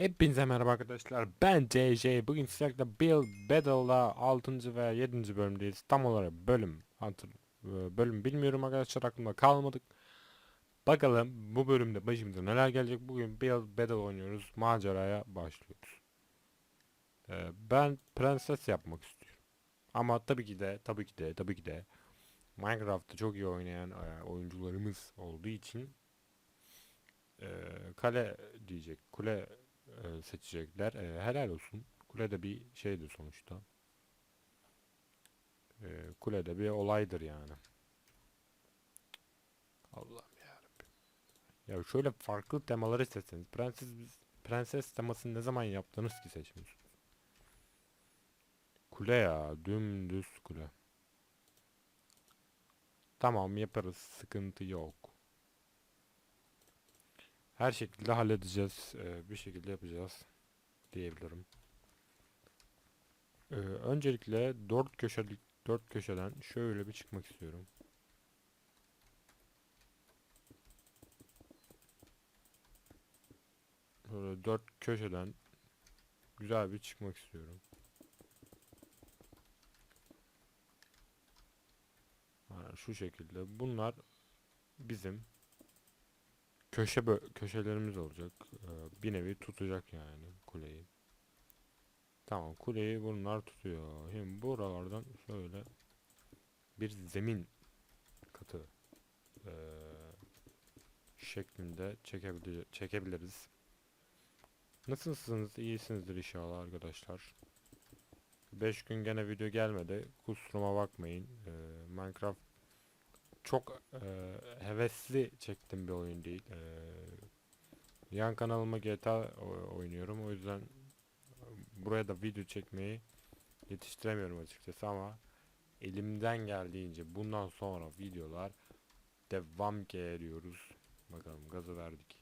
Hepinize merhaba arkadaşlar. Ben CJ. Bugün sizlerle Build Battle'da 6. ve 7. bölümdeyiz. Tam olarak bölüm hatır e, bölüm bilmiyorum arkadaşlar aklımda kalmadık. Bakalım bu bölümde başımıza neler gelecek. Bugün Build Battle oynuyoruz. Maceraya başlıyoruz. Ee, ben prenses yapmak istiyorum. Ama tabii ki de tabii ki de tabii ki de Minecraft'ta çok iyi oynayan e, oyuncularımız olduğu için e, kale diyecek kule e, seçecekler. E, helal olsun. Kule de bir şeydir sonuçta. E, kule de bir olaydır yani. Allah'ım yarabbim. Ya şöyle farklı temaları seçseniz. Prenses, prenses temasını ne zaman yaptınız ki seçmiyorsunuz? Kule ya. Dümdüz kule. Tamam yaparız. Sıkıntı yok. Her şekilde halledeceğiz. Ee, bir şekilde yapacağız diyebilirim. Ee, öncelikle dört köşelik dört köşeden şöyle bir çıkmak istiyorum. Böyle dört köşeden güzel bir çıkmak istiyorum. Şu şekilde. Bunlar bizim köşe köşelerimiz olacak. Ee, bir nevi tutacak yani kuleyi. Tamam kuleyi bunlar tutuyor. Şimdi buralardan şöyle bir zemin katı ee, şeklinde çekebilir çekebiliriz. Nasılsınız? İyisinizdir inşallah arkadaşlar. 5 gün gene video gelmedi. Kusuruma bakmayın. Ee, Minecraft çok e, hevesli çektim bir oyun değil. E, yan kanalıma GTA oynuyorum. O yüzden buraya da video çekmeyi yetiştiremiyorum açıkçası ama elimden geldiğince bundan sonra videolar devam ediyoruz. Bakalım gazı verdik.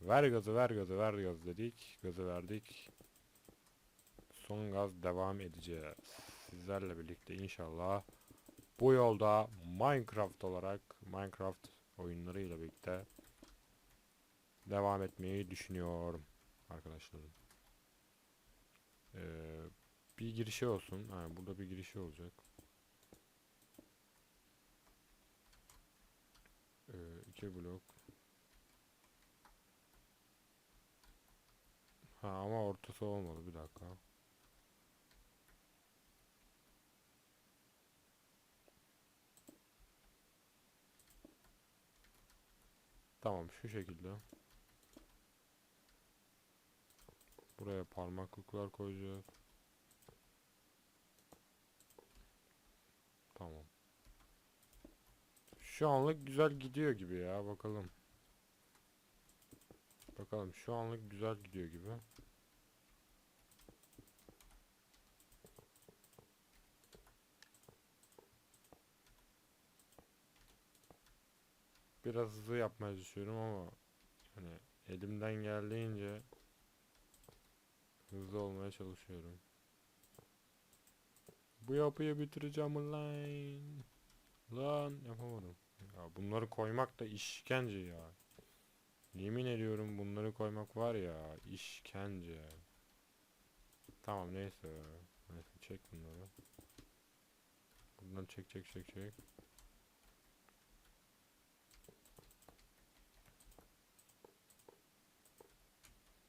Ver gazı ver gazı ver gazı dedik. Gazı verdik. Son gaz devam edeceğiz. Sizlerle birlikte inşallah bu yolda Minecraft olarak Minecraft oyunlarıyla birlikte devam etmeyi düşünüyorum arkadaşlarım. Ee, bir girişi olsun. Ha, burada bir girişi olacak. Ee, iki blok. Ha ama ortası olmadı bir dakika. Tamam şu şekilde. Buraya parmaklıklar koyacağız. Tamam. Şu anlık güzel gidiyor gibi ya bakalım. Bakalım şu anlık güzel gidiyor gibi. Biraz hızlı yapmaya çalışıyorum ama hani elimden geldiğince hızlı olmaya çalışıyorum. Bu yapıyı bitireceğim lan. Lan yapamadım. Ya bunları koymak da işkence ya. Yemin ediyorum bunları koymak var ya işkence. Tamam neyse. Neyse çek bunları. Bundan çek çek çek çek.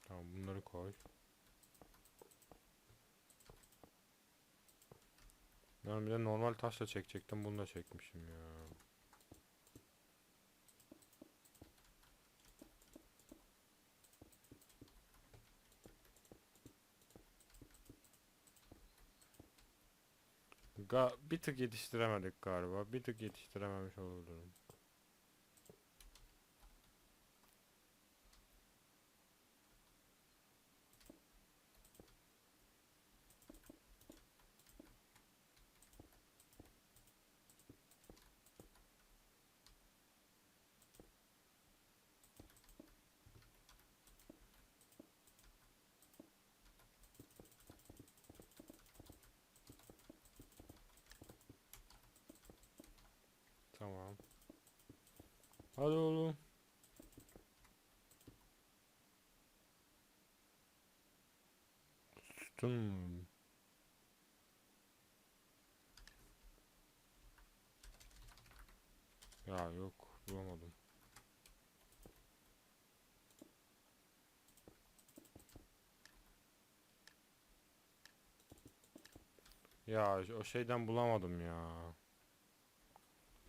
Tamam bunları koy. Ben bir de normal taşla çekecektim bunu da çekmişim ya. Ga bir tık yetiştiremedik galiba. Bir tık yetiştirememiş olabilirim. Tamam. Hadi oğlum. Mu? Ya yok bulamadım. Ya o şeyden bulamadım ya.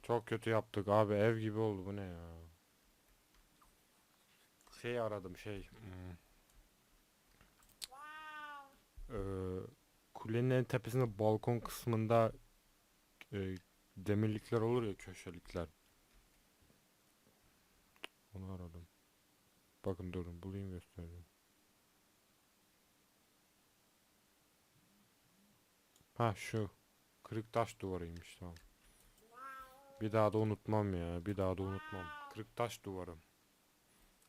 Çok kötü yaptık abi ev gibi oldu bu ne ya. Şey aradım şey. hmm. Ee, kulenin en tepesinde balkon kısmında e, demirlikler olur ya köşelikler. Onu aradım. Bakın durun bulayım göstereyim. Ha şu. Kırık taş duvarıymış tamam. Bir daha da unutmam ya. Bir daha da unutmam. Kırık taş duvarım.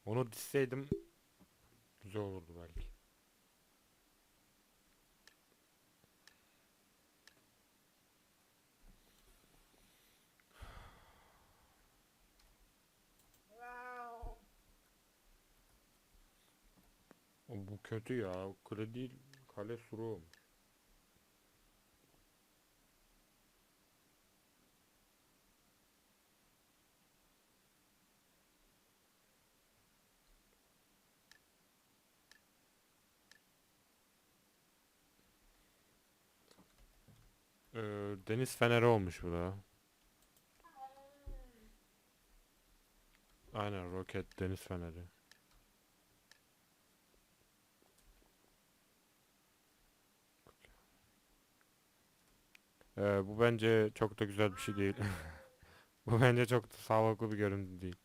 Onu dizseydim güzel olurdu belki. Bu kötü ya. Kule değil, kale suru. Ee, deniz feneri olmuş bu da. Aynen roket deniz feneri. Ee, bu bence çok da güzel bir şey değil. Bu bence çok da sağlıklı bir görüntü değil.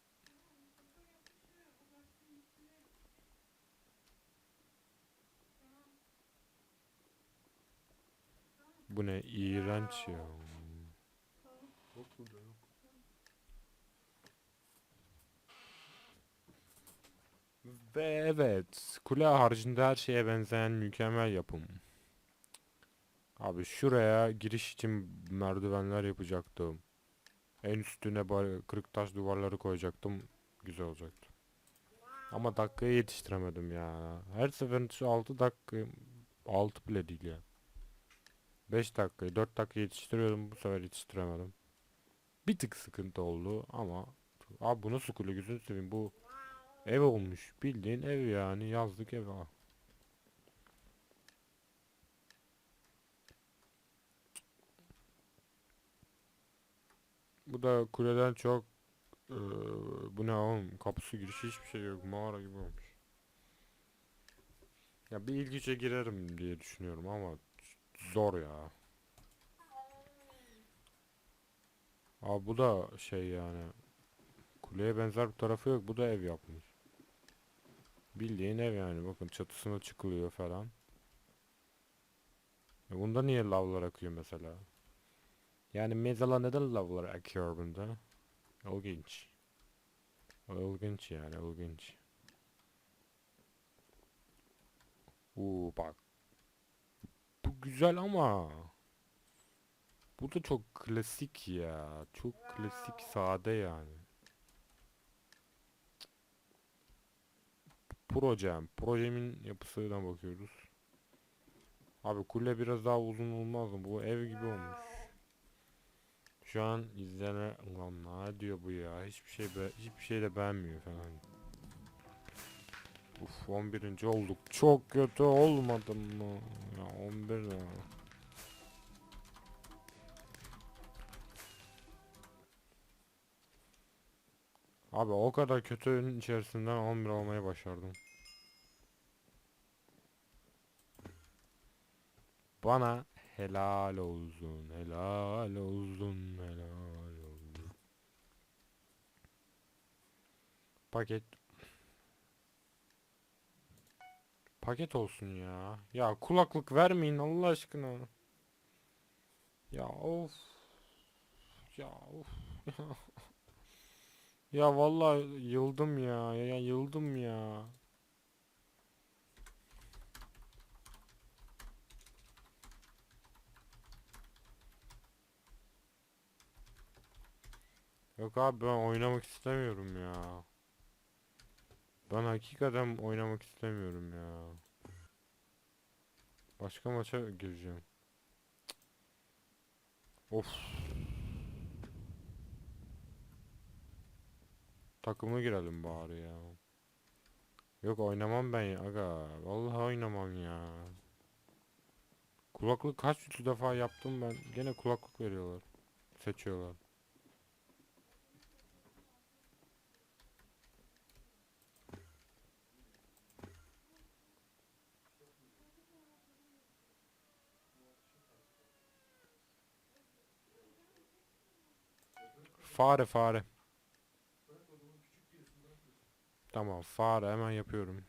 Bu ne? İğrenç ya. Ve evet, kule haricinde her şeye benzeyen mükemmel yapım. Abi şuraya giriş için merdivenler yapacaktım. En üstüne kırık taş duvarları koyacaktım. Güzel olacaktı. Ama dakikaya yetiştiremedim ya. Her seferinde şu 6 dakika 6 bile değil ya. 5 dakikayı 4 dakika yetiştiriyordum. Bu sefer yetiştiremedim. Bir tık sıkıntı oldu ama abi bu nasıl kule gözünü seveyim? Bu ev olmuş. Bildiğin ev yani. Yazlık ev. Ha. Bu da kuleden çok eee, bu ne oğlum? Kapısı girişi hiçbir şey yok. Mağara gibi olmuş. Ya bir ilgice girerim diye düşünüyorum ama zor ya. Abi bu da şey yani kuleye benzer bir tarafı yok bu da ev yapmış. Bildiğin ev yani bakın çatısına çıkılıyor falan. E bunda niye lavlar akıyor mesela? Yani mezala neden lavlar akıyor bunda? İlginç. İlginç yani ilginç. Uuu bak. Bu güzel ama. Bu da çok klasik ya. Çok klasik sade yani. Projem. Projemin yapısına bakıyoruz. Abi kule biraz daha uzun olmaz mı? Bu ev gibi olmuş. Şu an izlene ulan ne diyor bu ya? Hiçbir şey be hiçbir şey de beğenmiyor falan. Uf 11. olduk. Çok kötü olmadım mı? Ya 11 ne? Abi o kadar kötünün içerisinden 11 olmayı başardım. Bana helal olsun, helal olsun, helal olsun. Paket. Paket olsun ya. Ya kulaklık vermeyin Allah aşkına. Ya of. Ya of. Ya vallahi yıldım ya. Ya yıldım ya. Yok abi ben oynamak istemiyorum ya. Ben hakikaten oynamak istemiyorum ya. Başka maça gireceğim. Of. Takımı girelim bari ya. Yok oynamam ben ya aga. Vallahi oynamam ya. Kulaklık kaç yüz defa yaptım ben. Gene kulaklık veriyorlar. Seçiyorlar. Fare fare. Tamam fare hemen yapıyorum.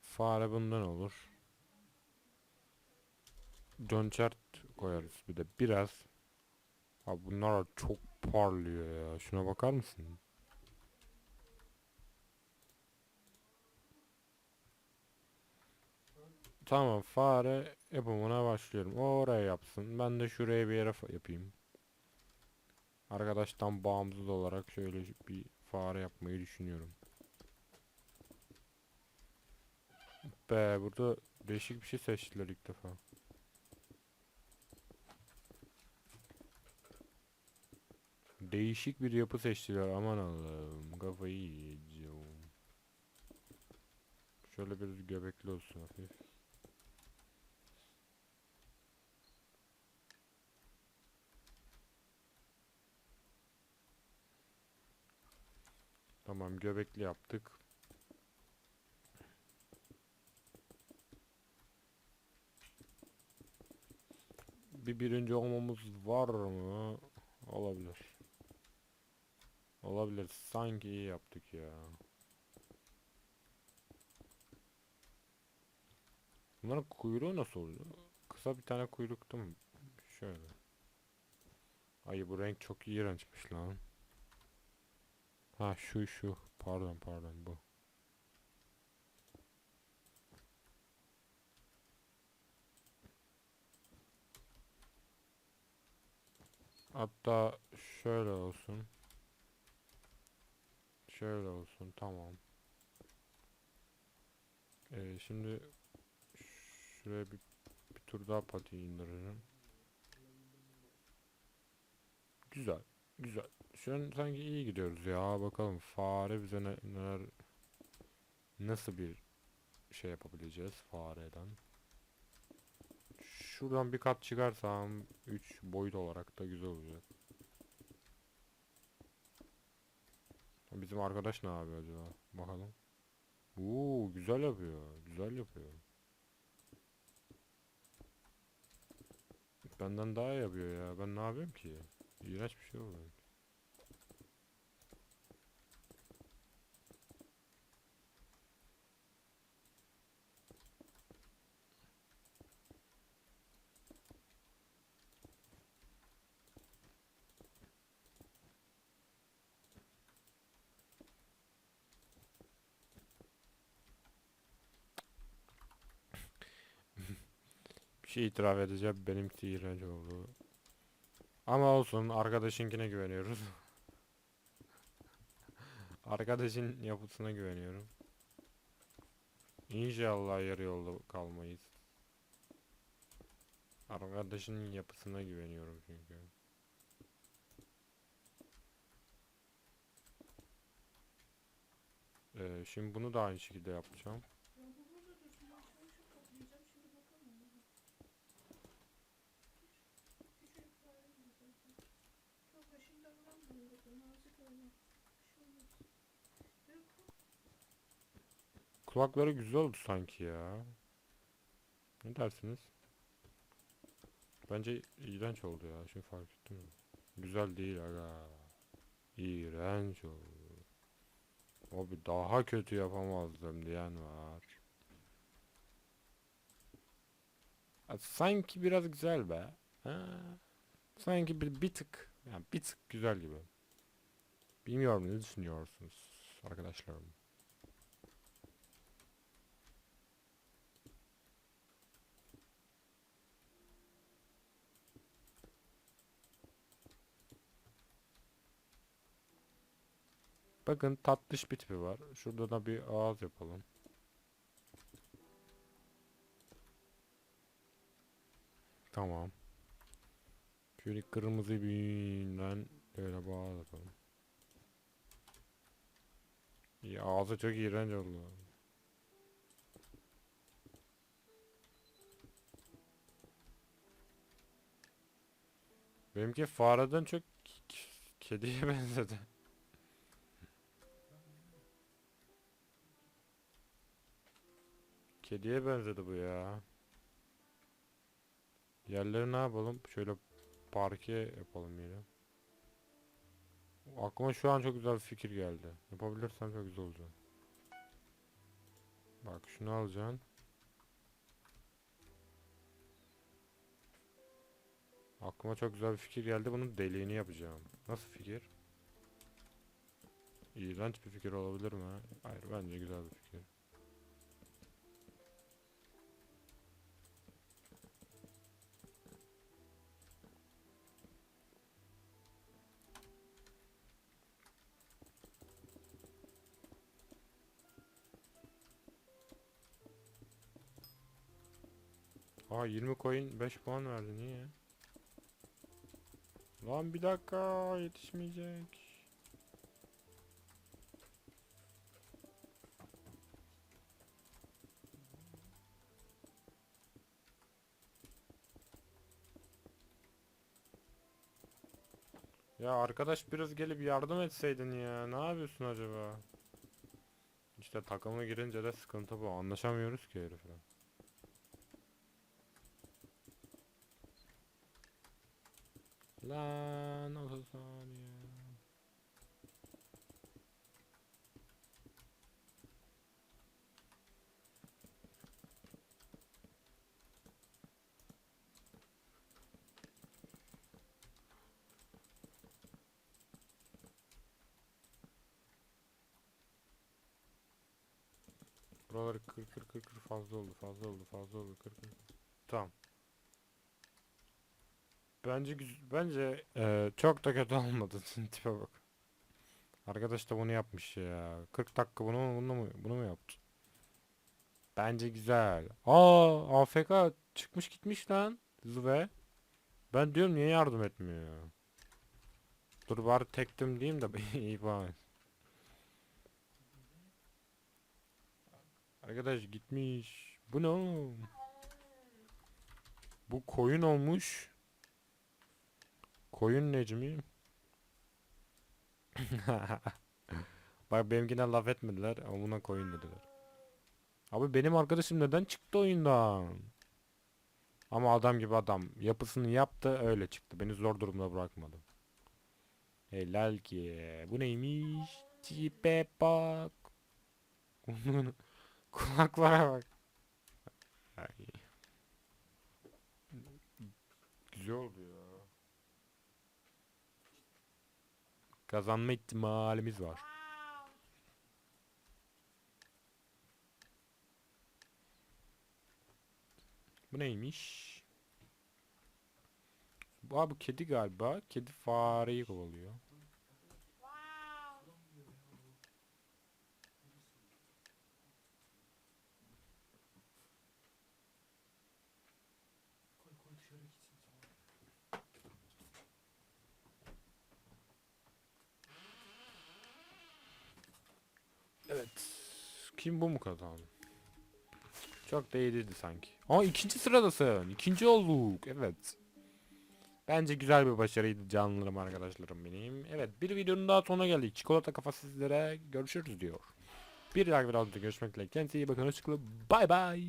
Fare bundan olur. Dönçert koyarız bir de biraz. Abi bunlar çok parlıyor ya. Şuna bakar mısın? Tamam fare yapımına başlıyorum. O oraya yapsın. Ben de şuraya bir yere yapayım. Arkadaştan bağımsız olarak şöyle bir fare yapmayı düşünüyorum. Be burada değişik bir şey seçtiler ilk defa. Değişik bir yapı seçtiler aman Allah'ım kafayı yiyeceğim. Şöyle bir göbekli olsun hafif. Tamam göbekli yaptık. Bir birinci olmamız var mı? Olabilir. Olabilir. Sanki iyi yaptık ya. Bunların kuyruğu nasıl oluyor? Kısa bir tane kuyruk değil mi? Şöyle. Ay bu renk çok iğrençmiş lan. Ha şu şu. Pardon pardon bu. Hatta şöyle olsun. Şöyle olsun tamam. Ee, şimdi şuraya bir, bir tur daha pati indireceğim. Güzel. Güzel. Şu an sanki iyi gidiyoruz ya. Bakalım fare bize ne, neler nasıl bir şey yapabileceğiz fareden. Şuradan bir kat çıkarsam 3 boyut olarak da güzel olacak. Bizim arkadaş ne yapıyor acaba? Bakalım. Oo güzel yapıyor. Güzel yapıyor. Benden daha yapıyor ya. Ben ne yapıyorum ki? İğrenç bir şey oldu. Bir şey itiraf edeceğim. Benimki iğrenç oldu. Ama olsun. Arkadaşınkine güveniyoruz. Arkadaşın yapısına güveniyorum. İnşallah yarı yolda kalmayız. Arkadaşın yapısına güveniyorum çünkü. Ee, şimdi bunu da aynı şekilde yapacağım. Ya bu burada dursun. Ben çalışıp toplayacağım. Şimdi bakalım ona. Küçücük farem var zaten. Çok başında vuramıyorum burada. Nazik oyna. Bir şey olmaz. Yok. Kulakları güzel oldu sanki ya. Ne dersiniz? Bence iğrenç oldu ya. Şimdi fark ettim. Güzel değil aga. İğrenç oldu. Abi daha kötü yapamazdım diyen var. Sanki biraz güzel be. Ha, sanki bir, bir tık. Yani bir tık güzel gibi. Bilmiyorum ne düşünüyorsunuz arkadaşlarım. Bakın tatlış bir tipi var. Şurada da bir ağız yapalım. Tamam. Şöyle kırmızı birinden böyle yapalım. Ya ağzı çok iğrenç oldu. Benimki fareden çok kediye benzedi. Kediye benzedi bu ya. Yerleri ne yapalım? Şöyle parke yapalım yine. Aklıma şu an çok güzel bir fikir geldi. Yapabilirsem çok güzel olacak. Bak şunu alacaksın. Aklıma çok güzel bir fikir geldi. Bunun deliğini yapacağım. Nasıl fikir? İğrenç bir fikir olabilir mi? Hayır bence güzel bir fikir. Aa 20 coin 5 puan verdi niye? Lan bir dakika yetişmeyecek. Ya arkadaş biraz gelip yardım etseydin ya. Ne yapıyorsun acaba? İşte takıma girince de sıkıntı bu. Anlaşamıyoruz ki herifle. Lan 30 saniye. Buraları kır kır kır kır fazla oldu fazla oldu fazla oldu kır kır. Tamam. Bence güz- bence eee, çok da kötü olmadı. Tipe bak. Arkadaş da bunu yapmış ya. 40 dakika bunu bunu mu bunu mu yaptı? Bence güzel. Aa AFK çıkmış gitmiş lan. Züve. Ben diyorum niye yardım etmiyor? Dur bari tektim diyeyim de iyi bari. Arkadaş gitmiş. Bu ne oğlum? Bu koyun olmuş. Koyun Necmi. Bak benimkine laf etmediler ama buna koyun dediler. Abi benim arkadaşım neden çıktı oyundan? Ama adam gibi adam yapısını yaptı öyle çıktı. Beni zor durumda bırakmadı. Helal ki. Bu neymiş? Tipe bak. Kulaklara bak. Güzel oldu ya. Kazanma ihtimalimiz var. Bu neymiş? Bu abi kedi galiba. Kedi fareyi kovalıyor. Koy koy dışarı gitsin sonra. Evet. Kim bu mu kazandı? Çok da iyiydi sanki. Aa ikinci sıradasın. İkinci olduk. Evet. Bence güzel bir başarıydı canlarım arkadaşlarım benim. Evet bir videonun daha sonuna geldik. Çikolata kafa sizlere görüşürüz diyor. Bir dahaki videoda görüşmek dileğiyle. Kendinize iyi bakın. Hoşçakalın. Bay bay.